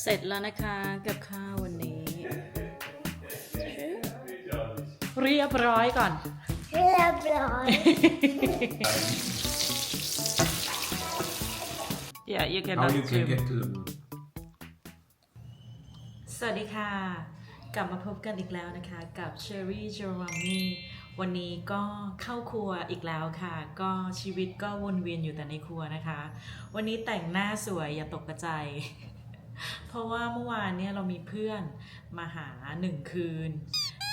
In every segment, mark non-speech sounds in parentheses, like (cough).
เสร็จแล้วนะคะกับข้าววันนี้ เรียบร้อยก่อน เรียบร้อย Yeah you can Now you can zoom get to the สวัสดีค่ะ กลับมาพบกันอีกแล้วนะคะ กับเชอรี่เจอร์มมี่วันนี้ก็เข้าครัวอีกแล้วค่ะ ก็ชีวิตก็วนเวียนอยู่แต่ในครัวนะคะ วันนี้แต่งหน้าสวยอย่าตกกระใจ เพราะว่าเมื่อวานเนี่ยเรามีเพื่อนมาหาหนึ่งคืน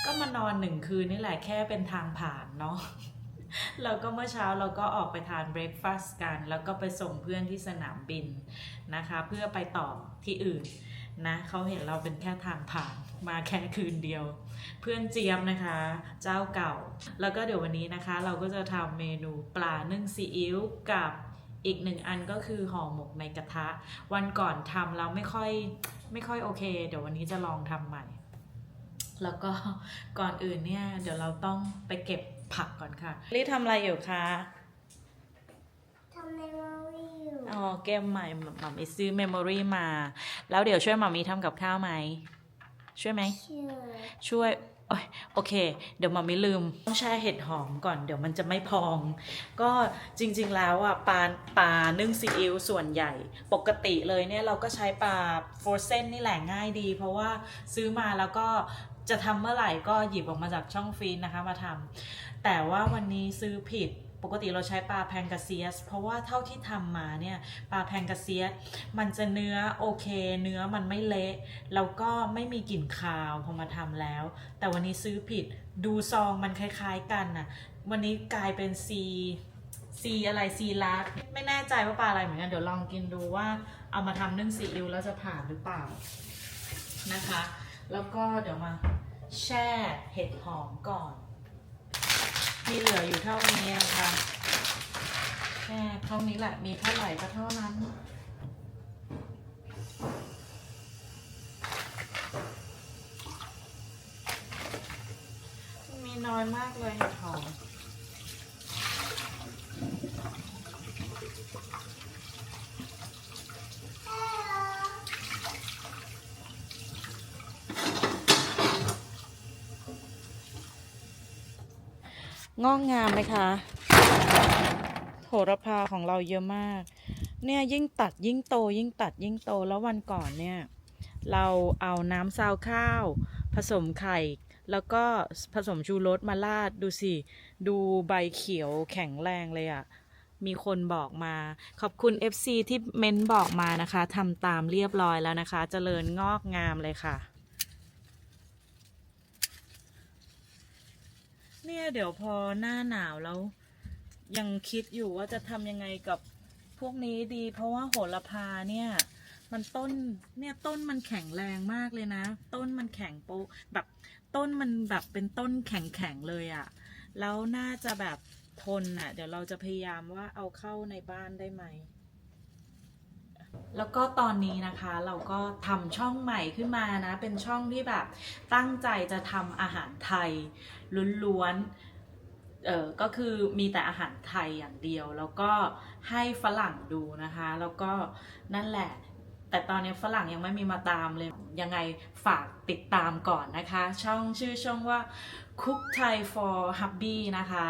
ก็มานอนหนึ่งคืนนี่แหละแค่เป็นทางผ่านเนาะแล้วก็เมื่อเช้าเราก็ออกไปทานเบรคฟาสต์กัน แล้วก็ไปส่งเพื่อนที่สนามบินนะคะ เพื่อไปต่อที่อื่นนะเขาเห็นเราเป็นแค่ทางผ่านมาแค่คืนเดียว เพื่อนเจียมนะคะ เจ้าเก่า แล้วก็เดี๋ยววันนี้นะคะ เราก็จะทำเมนูปลานึ่งซีอิ๊วกับ อีกหนึ่งอันก็คือห่อหมกในกระทะ วันก่อนทำแล้วไม่ค่อยไม่ค่อยโอเค เดี๋ยววันนี้จะลองทำใหม่ แล้วก็ก่อนอื่นเนี่ย เดี๋ยวเราต้องไปเก็บผักก่อนค่ะลี่ทำอะไรอยู่คะทำในมาวิวอ๋อเกมใหม่หมามีซื้อเมมโมรีมา แล้วเดี๋ยวช่วยหมามีทำกับข้าวไหมช่วยไหมเชื่อช่วย โอโอเค เดี๋ยวมาไม่ลืม ต้องแช่เห็ดหอมก่อน เดี๋ยวมันจะไม่พอง ก็จริงๆแล้วอะปลาปลานึ่งซีอิ๊วส่วนใหญ่ ปกติเลยเนี่ยเราก็ใช้ปลาโฟรเซนนี่แหละง่ายดี เพราะว่าซื้อมาแล้วก็จะทำเมื่อไหร่ก็หยิบออกมาจากช่องฟรีนนะคะมาทำแต่ว่าวันนี้ซื้อผิด ปกติเราใช้ปลาแพงกาเซียส เพราะว่าเท่าที่ทำมาเนี่ยปลาแพงกาเซียส มันจะเนื้อโอเค เนื้อมันไม่เละแล้วก็ไม่มีกลิ่นคาวพอมาทำแล้ว แต่วันนี้ซื้อผิดดูซองมันคล้ายๆกันน่ะวันนี้กลายเป็นซีซีอะไรซีลักไม่แน่ใจว่าปลาอะไรเหมือนกันเดี๋ยวลองกินดูว่าเอามาทำนึ่งซีอิ๊วแล้วจะผ่านหรือเปล่านะคะ แล้วก็เดี๋ยวมาแช่เห็ดหอมก่อน มีเหลืออยู่เท่านี้นะคะแค่เท่านี้แหละมีเท่าไหร่ก็เท่านั้นมีน้อยมากเลยเห็ดหอม งอกงามไหมคะโหระพาของเราเยอะมาก เนี่ยยิ่งตัดยิ่งโต ยิ่งตัดยิ่งโตแล้ววันก่อนเนี่ย เราเอาน้ำซาวข้าว ผสมไข่ แล้วก็ผสมชูรสมาราดดูสิ ดูใบเขียวแข็งแรงเลยอะ่ะมีคนบอกมา ขอบคุณ FC ที่เม้นบอกมานะคะทำตามเรียบร้อยแล้วนะคะเจริญงอกงามเลยค่ะ เนี่ยเดี๋ยวพอหน้าหนาวแล้ว ยังคิดอยู่ว่าจะทำยังไงกับพวกนี้ดี เพราะว่าโหระพาเนี่ย มันต้นเนี่ยต้นมันแข็งแรงมากเลยนะ ต้นมันแข็งโปแบบต้นมันแบบเป็นต้นแข็งแข็งๆเลยอะ่ะ แล้วน่าจะแบบทนอะ เดี๋ยวเราจะพยายามว่าเอาเข้าในบ้านได้ไหม แล้วก็ตอนนี้นะคะเราก็ทำช่องใหม่ขึ้นมานะ เป็นช่องที่แบบตั้งใจจะทำอาหารไทยล้วนๆเออก็คือมีแต่อาหารไทยอย่างเดียว แล้วก็ให้ฝรั่งดูนะคะ แล้วก็นั่นแหละ แต่ตอนนี้ฝรั่งยังไม่มีมาตามเลย ยังไงฝากติดตามก่อนนะคะ ช่องชื่อช่องว่า Cook Thai for Hubby นะคะ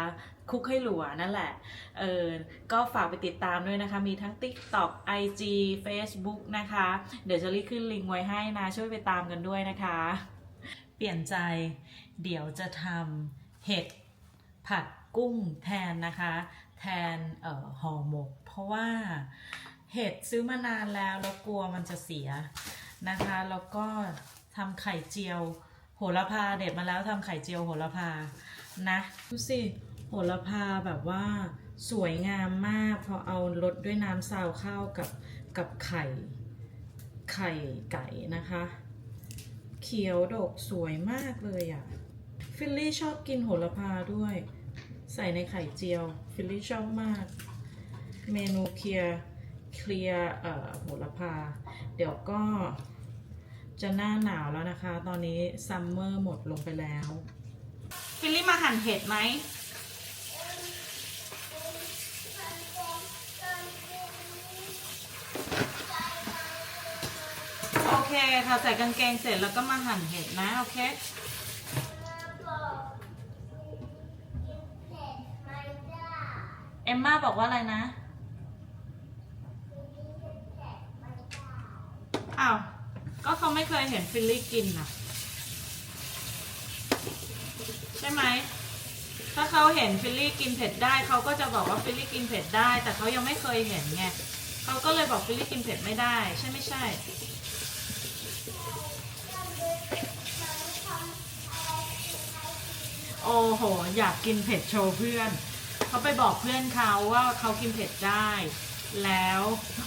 คุกให้หลัวนั่นแหละ เออ ก็ฝากไปติดตามด้วยนะคะ มีทั้ง TikTok IG Facebook นะคะ เดี๋ยวจะรีบขึ้นลิงก์ไว้ให้นะ ช่วยไปตามกันด้วยนะคะ เปลี่ยนใจ เดี๋ยวจะทำเห็ดผัดกุ้งแทนนะคะ แทนเอ่อห่อหมก เพราะว่าเห็ดซื้อมานานแล้วแล้วกลัวมันจะเสียนะคะ แล้วก็ทำไข่เจียว โหระพาเด็ดมาแล้วทำไข่เจียวโหระพานะดูสิ โหระพาแบบว่าสวยงามมาก พอเอารสด้วยน้ำซาวข้าวกับกับไข่ ไข่ไก่นะคะ เขียวดกสวยมากเลยอะ่ะ ฟิลลี่ชอบกินโหระพาด้วย ใส่ในไข่เจียว ฟิลลี่ชอบมาก เมนูเคลียร์เคลียร์โหระพา เดี๋ยวก็จะหน้าหนาวแล้วนะคะ ตอนนี้ซัมเมอร์หมดลงไปแล้ว ฟิลลี่มาหั่นเห็ดไหม เคเคค่ะใส่กางเกงเสร็จแล้วก็มาหั่นเห็ดนะ โอเค เอมม่าบอกว่าอะไรนะอ้าวก็เขาไม่เคยเห็นฟิลลี่กินนะใช่ไหมถ้าเขาเห็นฟิลลี่กินเผ็ดได้เขาก็จะบอกว่าฟิลลี่กินเผ็ดได้ แต่เขายังไม่เคยเห็นไงเขาก็เลยบอกฟิลลี่กินเผ็ดไม่ได้ ใช่ไม่ใช่ โอ้โห อยากกินเผ็ดโชว์เพื่อน เขาไปบอกเพื่อนเขาว่าเขากินเผ็ดได้ แล้ว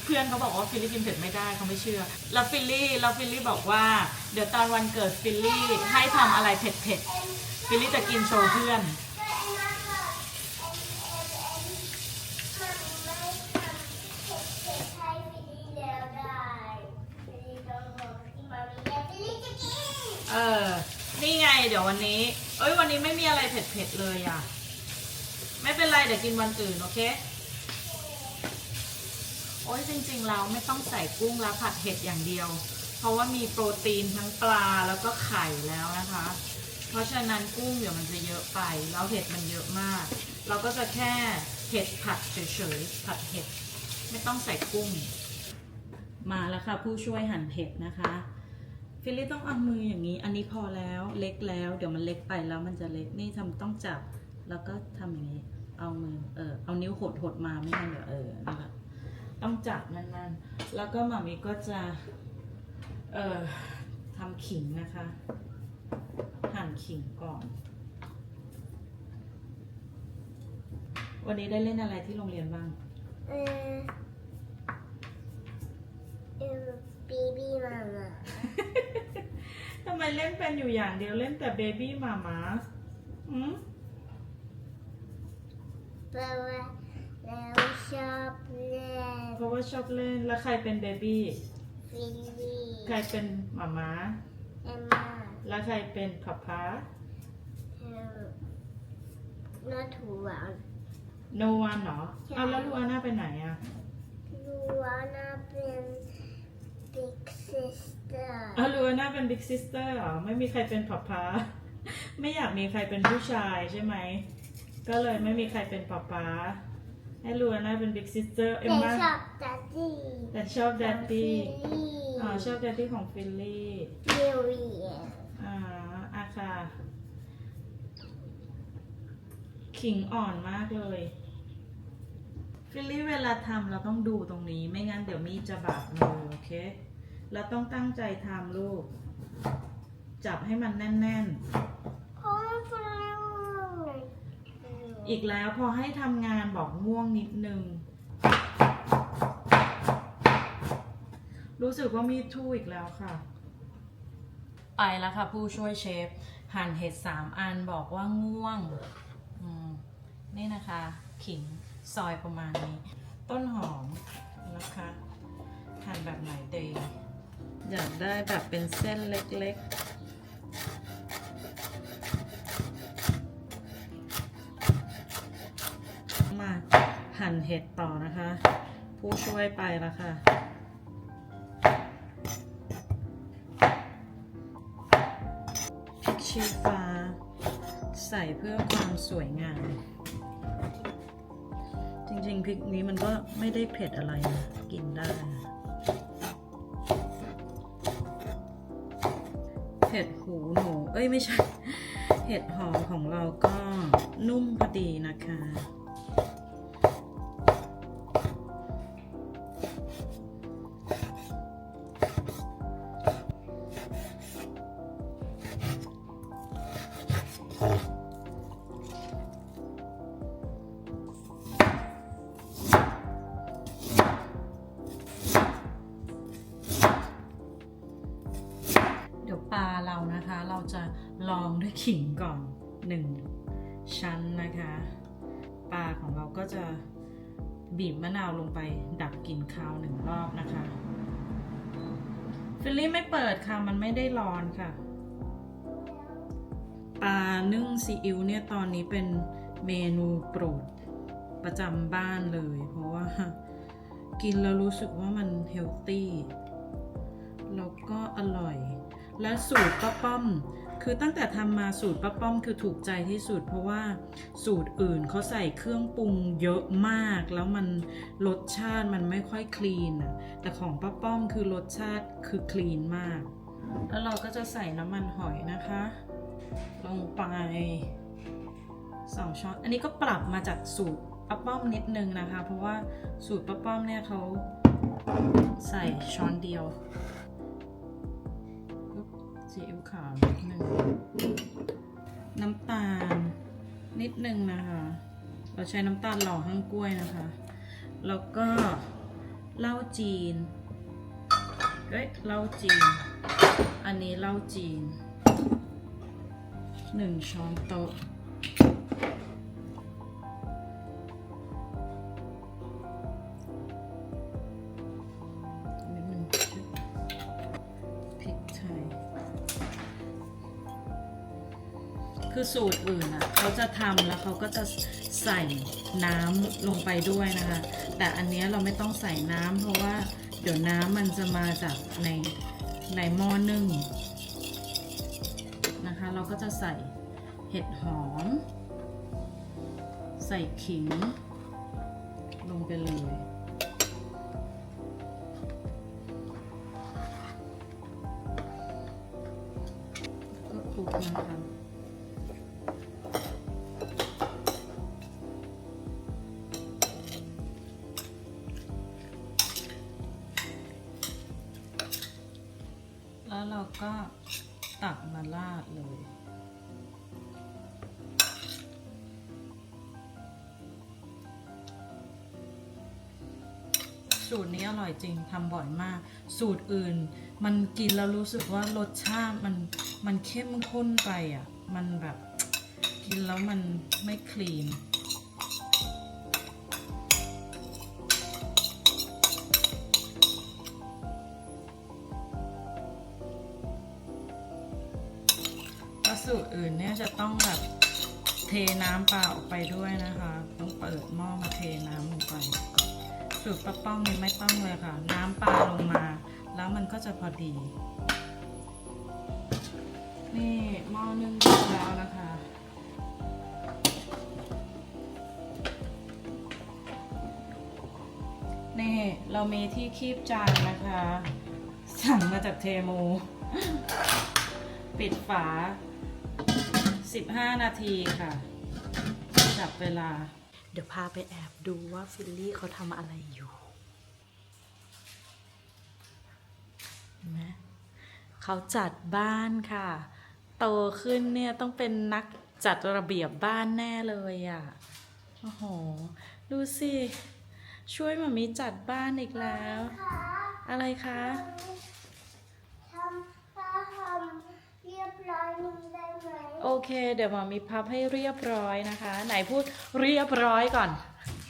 เพื่อนเขาบอกว่าฟิลลี่กินเผ็ดไม่ได้เขาไม่เชื่อ แล้วฟิลลี่แล้วฟิลลี่บอกว่า เดี๋ยวตอนวันเกิดฟิลลี่ให้ทำอะไรเผ็ดๆฟิลลี่จะกินโชว์เพื่อน เออ นี่ไงเดี๋ยววันนี้ เอ้ยวันนี้ไม่มีอะไรเผ็ดๆเลยอะ ไม่เป็นไรเดี๋ยวกินวันอื่นโอเค โอ้ยจริงๆเราไม่ต้องใส่กุ้งแล้วผัดเห็ดอย่างเดียว เพราะว่ามีโปรตีนทั้งปลาแล้วก็ไข่แล้วนะคะ เพราะฉะนั้นกุ้งเดี๋ยวมันจะเยอะไป แล้วเห็ดมันเยอะมาก เราก็จะแค่เห็ดผัดเฉยๆผัดเห็ด ไม่ต้องใส่กุ้ง มาแล้วค่ะผู้ช่วยหั่นเห็ดนะคะ ฟิลลี่ต้องเอามืออย่างนี้ อันนี้พอแล้วเล็กแล้ว เดี๋ยวมันเล็กไปแล้วมันจะเล็กนี่ทำต้องจับ แล้วก็ทำอย่างนี้ เอามือเออเอานิ้วหดหดมาไม่งั้นเดี๋ยวเออนั่แหละต้องจับมันๆแล้วก็หมามีก็จะเอ่อทำขิงนะคะ หั่นขิงก่อน วันนี้ได้เล่นอะไรที่โรงเรียนบ้างเออเออ บีบีมามาทำไมเล่นเป็นอยู่อย่างเดียวเล่นแต่เบบี้มามาอืมแปลว่าแล้วชอบเล่นเพราะว่าชอบเล่นแล้วใครเป็นเบบี้ฟิลลี่ใครเป็นหมามาเอมมาแล้วใครเป็นพับพาเออน่าถูกอะ โนวันเหรอใช่ เอาแล้วลูอาน่าไปไหนอะลูวาน่าเป็น บิ๊กซิสเตอร์เอาลูอาน่าเป็นบิ๊กซิสเตอร์เหรอ ไม่มีใครเป็นพับพาไม่อยากมีใครเป็นผู้ชายใช่ไหม ก็เลยไม่มีใครเป็นพับพาให้ลูอาน่าเป็นบิ๊กซิสเตอร์เอ็มแต่มาชอบดัดดี้แต่ชอบแดดดี้ฟิลลี่อ๋อชอบแดดดี้ของฟิลลี่วิลเลียมอ่าอาค่ะขิงอ่อนมากเลยฟิลลี่เวลาทำเราต้องดูตรงนี้ไม่งั้นเดี๋ยวมีดจะบาดมือโอเค เราต้องตั้งใจทำลูก จับให้มันแน่นเพราะว่าฟิลลี่เลยๆอีกแล้วพอให้ทำงานบอกง่วงนิดนึง รู้สึกว่ามีดทู่อีกแล้วค่ะ ไปแล้วค่ะ ผู้ช่วยเชฟ หั่นเห็ดสามอันบอกว่าง่วงอมนี่นะคะ ขิงซอยประมาณนี้ ต้นหอมนะคะหั่นแบบไหนดี อยากได้แบบเป็นเส้นเล็กๆมาหั่นเห็ดต่อนะคะ ผู้ช่วยไปแล้วค่ะ พริกชี้ฟ้า ใส่เพื่อความสวยงาม จริงๆ พริกนี้มันก็ไม่ได้เผ็ดอะไรนะกินได้ เห็ดหูหนูเอ้ยไม่ใช่ เห็ดหอมของเราก็นุ่มพอดีนะคะ ก็จะบีบมะนาวลงไปดับกลิ่นคาวหนึ่งรอบนะคะ ฟิลลี่ไม่เปิดค่ะ มันไม่ได้ร้อนค่ะ ปลานึ่งซีอิ๊วเนี่ยตอนนี้เป็นเมนูโปรดประจำบ้านเลย เพราะว่ากินแล้วรู้สึกว่ามันเฮลตี้ แล้วก็อร่อย และสูตรป้าป้อม คือตั้งแต่ทำมาสูตรป้าป้อมคือถูกใจที่สุด เพราะว่าสูตรอื่นเขาใส่เครื่องปรุงเยอะมาก แล้วมันรสชาติมันไม่ค่อยคลีนแต่ของป้าป้อมคือรสชาติคือคลีนมาก แล้วเราก็จะใส่น้ำมันหอยนะคะ ลงไปสองช้อน อันนี้ก็ปรับมาจากสูตรป้าป้อมนิดนึงนะคะ เพราะว่าสูตรป้าป้อมเนี่ยเขาใส่ช้อนเดียว ซีอิ๊วขาวนิดนึงน้ำตาลนิดหนึ่งนะคะ เราใช้น้ำตาลหล่อห้างกล้วยนะคะ แล้วก็เหล้าจีนเฮ้ยเหล้าจีน อันนี้เหล้าจีนหนึ่งช้อนโต๊ะ คือสูตรอื่นอะเขาจะทำแล้วเขาก็จะใส่น้ำลงไปด้วยนะคะ แต่อันนี้เราไม่ต้องใส่น้ำเพราะว่าเดี๋ยวน้ำมันจะมาจากในในหม้อนึ่งนะคะ เราก็จะใส่เห็ดหอม ใส่ขิง ลงไปเลย แล้วเราก็ตักมาราดเลย สูตรนี้อร่อยจริงทำบ่อยมาก สูตรอื่น มันกินแล้วรู้สึกว่ารสชาติมันมันเข้มข้นไปอะ มันแบบกินแล้วมันไม่คลีน จะต้องแบบเทน้ำเปล่าออกไปด้วยนะคะ ต้องเปิดหม้อมาเทน้ำลงไป สูตรป้าป้องนี่ไม่ต้องเลยค่ะ น้ำปลาลงมา แล้วมันก็จะพอดี นี่หม้อนึ่งเสร็จแล้วนะคะนี่เรามีที่คีบจานนะคะ สั่งมาจากเทมูปิดฝา 15 นาทีค่ะ จับเวลา เดี๋ยวพาไปแอบดูว่าฟิลลี่เขาทำอะไรอยู่เห็นไหมเขาจัดบ้านค่ะ โตขึ้นเนี่ยต้องเป็นนักจัดระเบียบบ้านแน่เลยอะ่ะ โอ้โห ดูสิ ช่วยมามีจัดบ้านอีกแล้ว อะไรคะ ทำถ้าทำเรียบร้อยนี้ได้ไหม โอเค เดี๋ยวมามีพับให้เรียบร้อยนะคะ ไหนพูดเรียบร้อยก่อน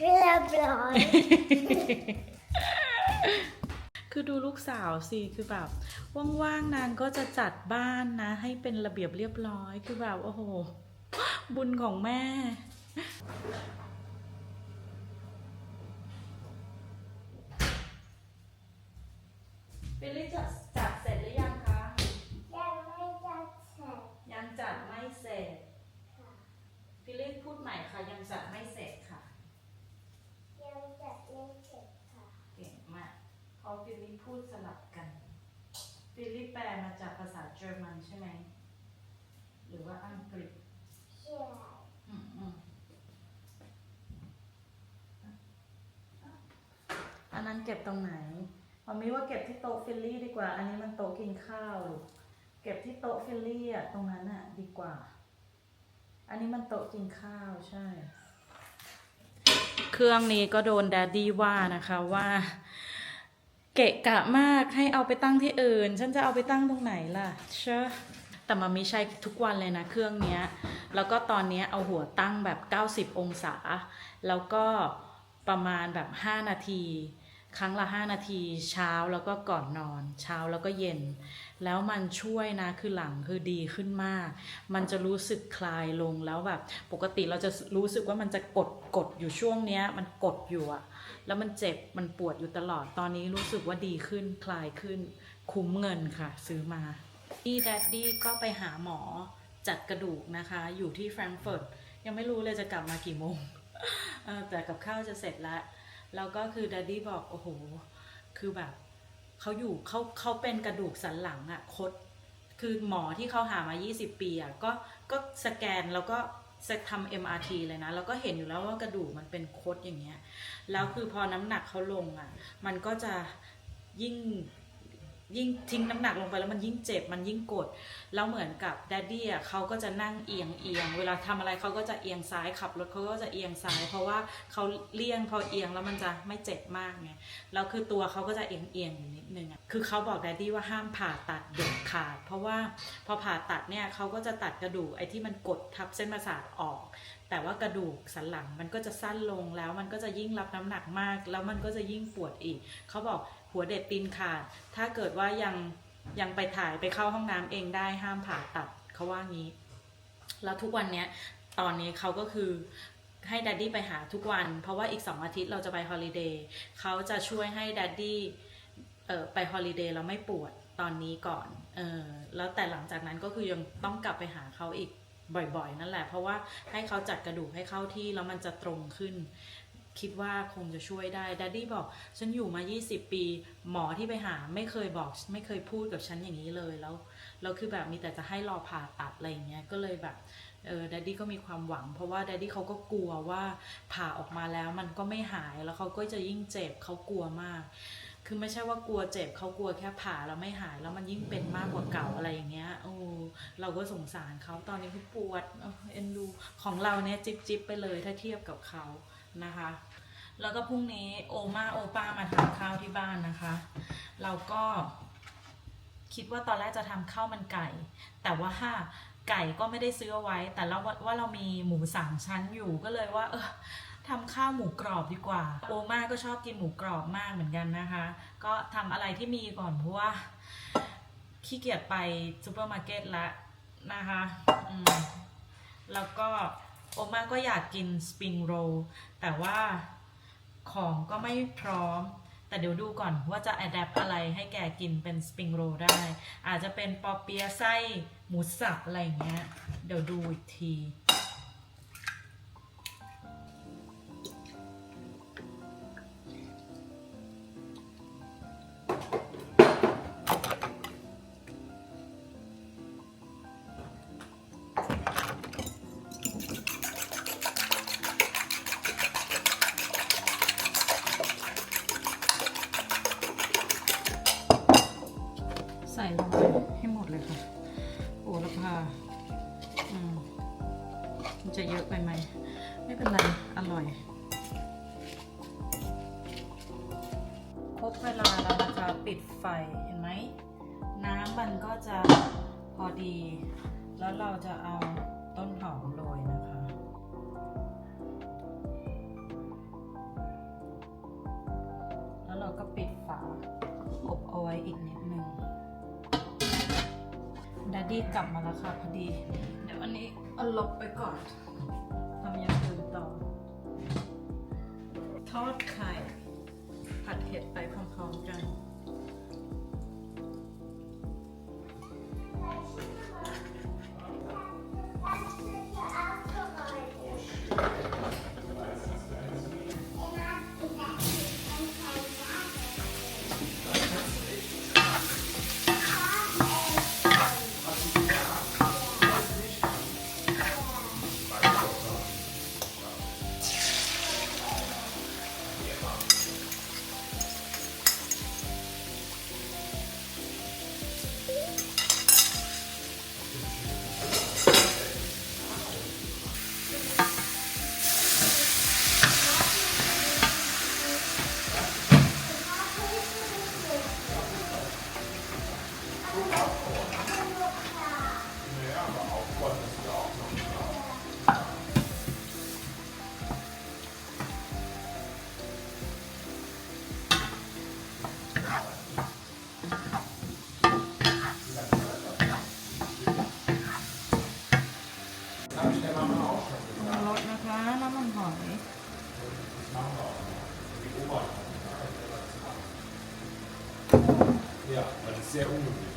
เรียบร้อย คือดูลูกสาวสิ คือแบบ ว่างๆนางก็จะจัดบ้านนะ ให้เป็นระเบียบเรียบร้อย คือแบบ โอ้โห บุญของแม่ ฟิลลี่จัดจัดเสร็จหรือยังคะ ยังไม่จัดเสร็จ ยังจัดไม่เสร็จ ค่ะ ฟิลลี่พูดใหม่ค่ะ ยังจัดไม่เสร็จค่ะ ยังจัดไม่เสร็จค่ะ เก่งมากเพราะฟิลลี่พูดสลับกัน ฟิลลี่แปลมาจากภาษาเยอรมันใช่ไหม หรือว่าอังกฤษ ใช่ อืมอืมันเก็บตรงไหนมามีว่าเก็บที่โต๊ะฟิลลี่ดีกว่า อันนี้มันโต๊ะกินข้าวลูกเก็บที่โต๊ะฟิลลี่อะตรงนั้นอะดีกว่า อันนี้มันโต๊ะกินข้าวใช่ เครื่องนี้ก็โดนแดดดี้ว่านะคะว่าเกะกะมากให้เอาไปตั้งที่อื่น ฉันจะเอาไปตั้งตรงไหนล่ะเชอแต่มามีใช้ทุกวันเลยนะเครื่องเนี้ย แล้วก็ตอนนี้เอาหัวตั้งแบบ 90 องศา แล้วก็ประมาณแบบ 5 นาที ครั้งละ 5 นาที เช้าแล้วก็ก่อนนอน เช้าแล้วก็เย็น แล้วมันช่วยนะคือหลังคือดีขึ้นมาก มันจะรู้สึกคลายลงแล้วแบบ ปกติเราจะรู้สึกว่ามันจะกดกดอยู่ช่วงเนี้ย มันกดอยู่อะแล้วมันเจ็บมันปวดอยู่ตลอดตอนนี้รู้สึกว่าดีขึ้นคลายขึ้น คุ้มเงินค่ะ ซื้อมานี่แดดดี้ก็ไปหาหมอจัดกระดูกนะคะ อยู่ที่แฟรงก์เฟิร์ตยังไม่รู้เลยจะกลับมากี่โมงแต่กับข้าวจะเสร็จแล้ว แล้วก็คือดดดี้บอกโอ้โห คือแบบเขาอยู่เขาเขาเป็นกระดูกสันหลังอะคด คือหมอที่เขาหามา 20 ปีอะก็ก็สแกนแล้วก็ทำ MRT เลยนะ แล้วก็เห็นอยู่แล้วว่ากระดูกมันเป็นคดอย่างเงี้ย แล้วคือพอน้ำหนักเขาลงอะมันก็จะยิ่ง ยิ่งทิ้งน้ำหนักลงไปแล้วมันยิ่งเจ็บมันยิ่งกด แล้วเหมือนกับแดดดี้อะเขาก็จะนั่งเอียงเอียงเวลาทำอะไรเขาก็จะเอียงซ้ายขับรถเขาก็จะเอียงซ้าย เพราะว่าเขาเลี่ยงพอเอียงแล้วมันจะไม่เจ็บมากไงแล้วคือตัวเขาก็จะเอียงเอียงอยู่นิดนึงอะคือเขาบอกแดดดี้ว่าห้ามผ่าตัดเด็ดขาด เพราะว่าพอผ่าตัดเนี่ยเขาก็จะตัดกระดูกไอ้ที่มันกดทับเส้นประสาทออกแต่ว่ากระดูกสันหลังมันก็จะสั้นลงแล้วมันก็จะยิ่งรับน้ำหนักมาก แล้วมันก็จะยิ่งปวดอีก เขาบอก หัวเด็ดตีนขาด ถ้าเกิดว่ายังยังไปถ่ายไปเข้าห้องน้ำเองได้ห้ามผ่าตัดเขาว่างี้ แล้วทุกวันเนี้ยตอนนี้เขาก็คือให้ดัดดี้ไปหาทุกวัน เพราะว่าอีกสองอาทิตย์เราจะไปฮอลิเดย์เขาจะช่วยให้ดัดดี้เออไปฮอลิเดย์แล้วไม่ปวดตอนนี้ก่อนเออแล้วแต่หลังจากนั้นก็คือยังต้องกลับไปหาเขาอีกบ่อยๆ นั่นแหละ เพราะว่าให้เขาจัดกระดูกให้เข้าที่แล้วมันจะตรงขึ้น คิดว่าคงจะช่วยได้ดัดดี้บอกฉันอยู่มา 20 ปี หมอที่ไปหาไม่เคยบอก ไม่เคยพูดกับฉันอย่างนี้เลยแล้วแล้วคือแบบมีแต่จะให้รอผ่าตัดอะไรอย่างเงี้ยก็เลยแบบเออดัดดี้ก็มีความหวัง เพราะว่าดัดดี้เขาก็กลัวว่าผ่าออกมาแล้วมันก็ไม่หายแล้วเขาก็จะยิ่งเจ็บเขากลัวมาก คือไม่ใช่ว่ากลัวเจ็บเขากลัวแค่ผ่าแล้วไม่หายแล้วมันยิ่งเป็นมากกว่าเก่าอะไรอย่างเงี้ยโอ้เราก็สงสารเขาตอนนี้คือปวดเอ็นดูของเราเนี่ยจิบจิบไปเลยถ้าเทียบกับเขา นะคะ แล้วก็พรุ่งนี้โอมาโอป้ามาทานข้าวที่บ้านนะคะ เราก็คิดว่าตอนแรกจะทำข้าวมันไก่ แต่ว่าไก่ก็ไม่ได้ซื้อเอาไว้ แต่เราว่าว่าเรามีหมูสามชั้นอยู่ก็เลยว่า เออทำข้าวหมูกรอบดีกว่า โอมาก็ชอบกินหมูกรอบมากเหมือนกันนะคะ ก็ทำอะไรที่มีก่อนเพราะว่าขี้เกียจไปซูเปอร์มาร์เก็ตละนะคะ แล้วก็ โอมาก็อยากกินสปริงโรลแต่ว่าของก็ไม่พร้อม แต่เดี๋ยวดูก่อนว่าจะอัดแอปอะไรให้แกกินเป็นสปริงโรลได้ อาจจะเป็นปอเปียะไส้หมูสับอะไรอย่างเงี้ย เดี๋ยวดูอีกที ใส่ลงไปให้หมดเลยค่ะโอ้ละพาอืมมันจะเยอะไปไหม ไม่เป็นไร อร่อยครบเวลาแล้วนะคะปิดไฟเห็นไหม น้ำมันก็จะพอดี แล้วเราจะเอาต้นหอมลี้กลับมาแล้วค่ะพอดี เดี๋ยววันนี้เอาลบไปก่อนทำอย่างอื่นต่อ ทอดไข่ผัดเห็ดไปพร้อมๆกัน 01.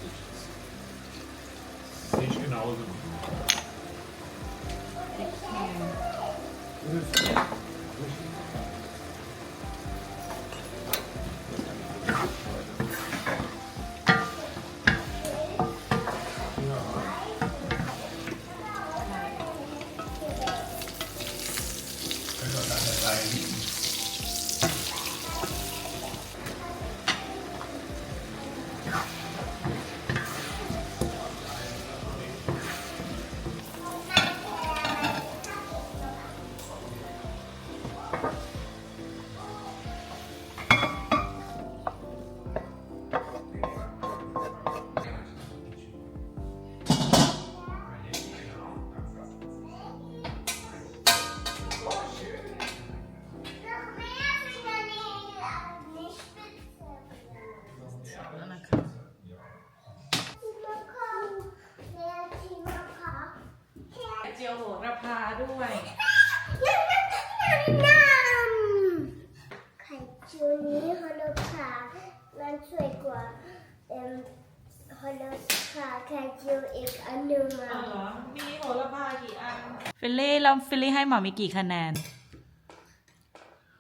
ฟิลลี่ให้หมามีกี่คะแนน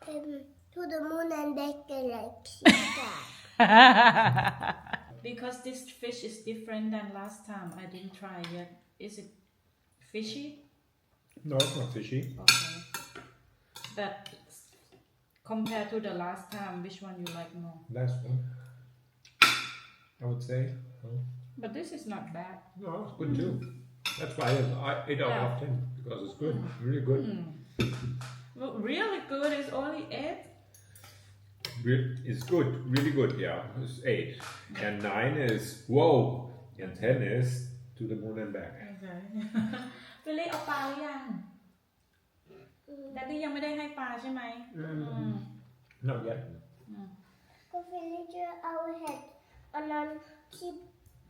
เอ็ม to the moon and back like pizza (laughs) Because this fish is different than last time. I didn't try yet. Is it fishy? No, it's not fishy. Okay. But compared to the last time, which one you like more? Last one. I would say. Oh. But this is not bad. No, it's good too. That's why I 8 out Yeah. of 10 because it's good, really good. Well, really good. It's only eight. Re- It's good, really good, yeah. It's 8. And 9 is whoa. And 10 is to the moon and back. Okay. ฟิลลี่เอาปลาหรือยังดัดดี้ยังไม่ได้ให้ปลาใช่ไหมอืม Not yet. ก็ฟิลิเจอร์เอาเห็ดอันนั้นที่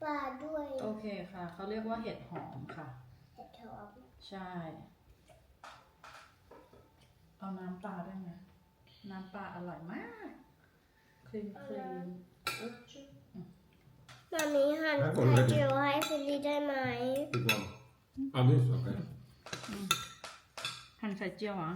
ปลาด้วย โอเคค่ะ เขาเรียกว่าเห็ดหอมค่ะ เห็ดหอม ใช่ เอาน้ำปลาด้วยไหมน้ำปลาอร่อยมากคลีนคลีนมามีหั่นครับผมไข่เจียวให้ฟิลิได้ไหม Big one. On this, okay. หั่นไข่เจียวเหรอ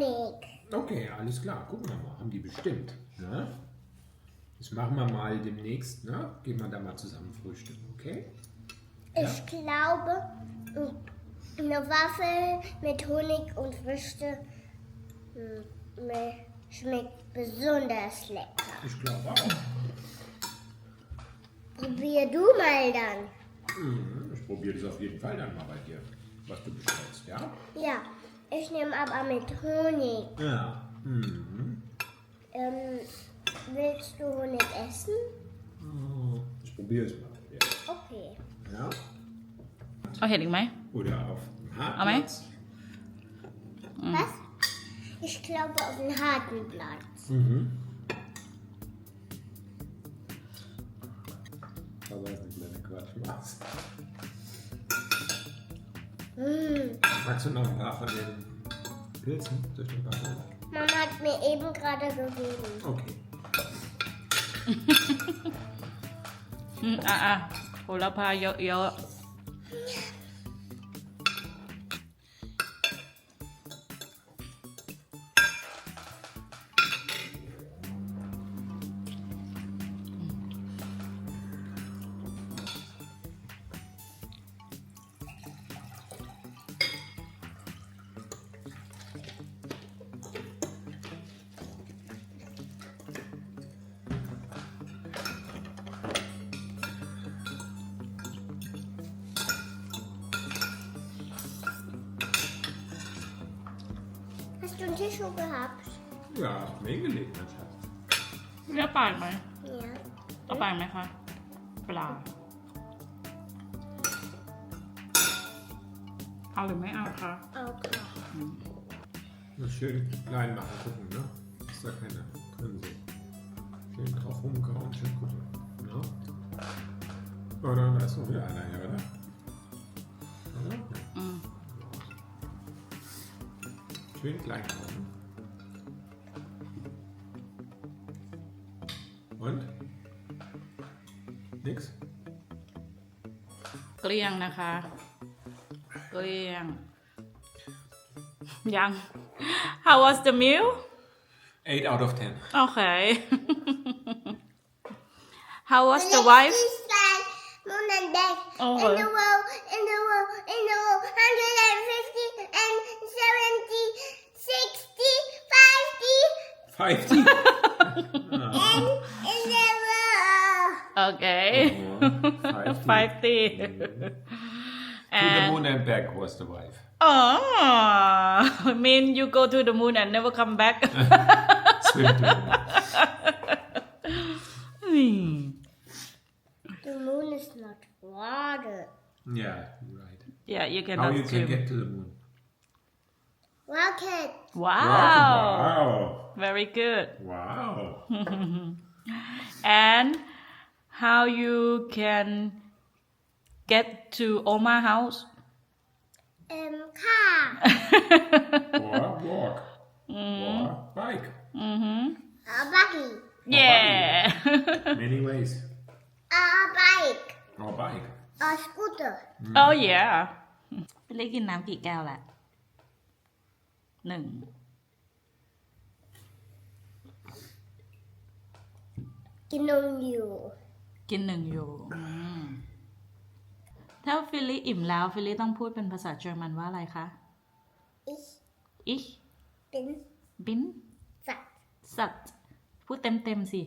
Honig. Okay, alles klar. Gucken wir mal. Haben die bestimmt. Ne? Das machen wir mal demnächst. Ne? Gehen wir da mal zusammen frühstücken, okay? Ich glaube, eine Waffel mit Honig und Früchte mm, schmeckt besonders lecker. Ich glaube auch. Probier du mal dann. Mhm, Ich probiere das auf jeden Fall dann mal bei dir, was du bestellst, ja? Ja, ich nehme aber mit Honig. Ja. Mhm. Ähm, willst du Honig essen? Oh, ich probiere es mal. Ja. Okay. Ja. Auf jeden mal. Oder auf einen Hartplatz. Mhm. Was? Ich glaube auf einen harten Platz. Mhm. Aber das ist nicht mehr Quatsch. Mhm. Magst du noch ein paar von denen? Pilzen durch den Backofen? Mama hat mir eben gerade gegeben. Okay. อืมอะอะ Hast du einen Tischu gehabt? Ja, hast du mir hingelegt, mein Schatz. เลือกปากไหม Ja. เอาปากไหมคะปลาเอาหรือไม่เอาคะ Okay. Nur schön klein machen, gucken, ne? Dass da keine Schön klein kauen. Und? Nix? เกลี้ยงนะคะ เกลี้ยง ยัง How was the meal Eight out of ten. Okay (laughs) How was the wife This side, moon and day. Oh. In the 50, Fifty. and in the world. Okay Oh, (laughs) Five To the moon and back was the wife. oh (laughs) I mean you go to the moon and never come back (laughs) Swim to the moon. Hmm. The moon is not water. Yeah, right. Yeah you How cannot you can get to the moon? Rocket. Wow. Wow. Very good. Wow. (laughs) and how you can get to Oma house? Um, car. (laughs) or walk. Mm. Or bike. Mm-hmm. A buggy. Yeah. Buggy. Many (laughs) ways. A bike. Or bike. A scooter. Mm. Oh yeah. Mm. Lấy cái nám kỵ cao lại. หละหนึ่งกินนมอยู่ กินหนึ่งอยู่อืมถ้าฟิลลี่อิ่มแล้วฟิลลี่ต้องพูดเป็นภาษาเยอรมันว่าอะไรคะ Ich ich เป็น bin สัตว์ satt พูดเต็มเต็มๆสิ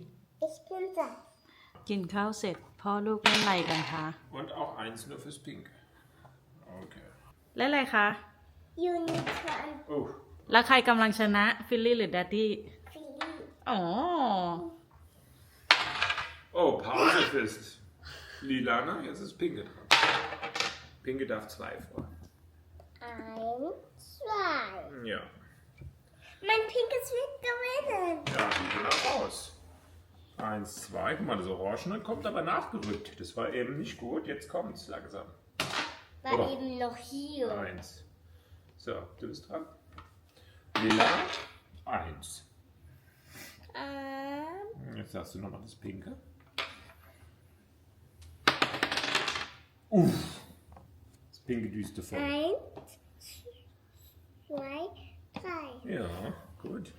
Ich bin satt กินข้าวเสร็จพ่อลูกเล่นอะไรกันคะ Und auch eins nur fürs Pink. Okay. เล่นอะไรคะ Unicorn Oh. แล้วใครกำลังชนะ ฟิลลี่หรือแดดดี้ Philly อ๋อ Oh, Pause ist Lilana, jetzt ist Pinke dran. Pinke darf zwei vor. Eins, zwei. Ja. Mein pinkes wird gewinnen. Ja, die gehen auch raus. Eins, zwei. Guck mal, das Orangene kommt aber nachgerückt. Das war eben nicht gut. Jetzt kommt's langsam. War Oder? eben noch hier. Eins. So, du bist dran. Lila. Eins. Ähm, Jetzt hast du nochmal das Pinke. Uff. Das Pinke düste voll. eins, zwei, drei. Ja, gut.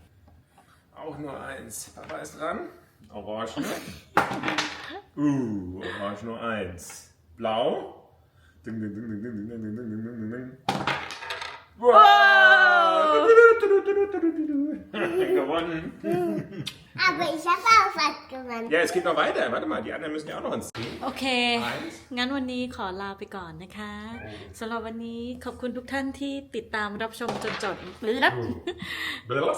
Auch nur eins. Papa ist dran. Orange. uh, Orange nur eins. Blau. Ding, ding, ding, ding, ding, ding, ding, ding, ding, ding, ding. Wow! Gewonnen. Aber ich habe auch was gewonnen. Ja, es geht noch weiter. Warte mal, die anderen müssen ja auch noch ins Ziel. โอเค Eins. งั้นวันนี้ขอลาไปก่อนนะคะสำหรับวันนี้ขอบคุณทุกท่านที่ติดตามรับชมจนจบหรือรับ Blablabla.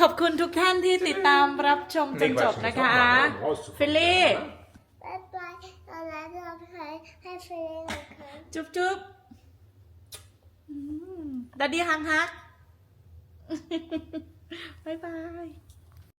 ขอบคุณทุกท่านที่ติดตามรับชมจนจบนะคะ ฟิลลี่ Bye bye. เราลาเราให้ให้เฟรนนะคะจุ๊บจุ๊บอืม ดัดดี้ฮังฮัก บ๊ายบาย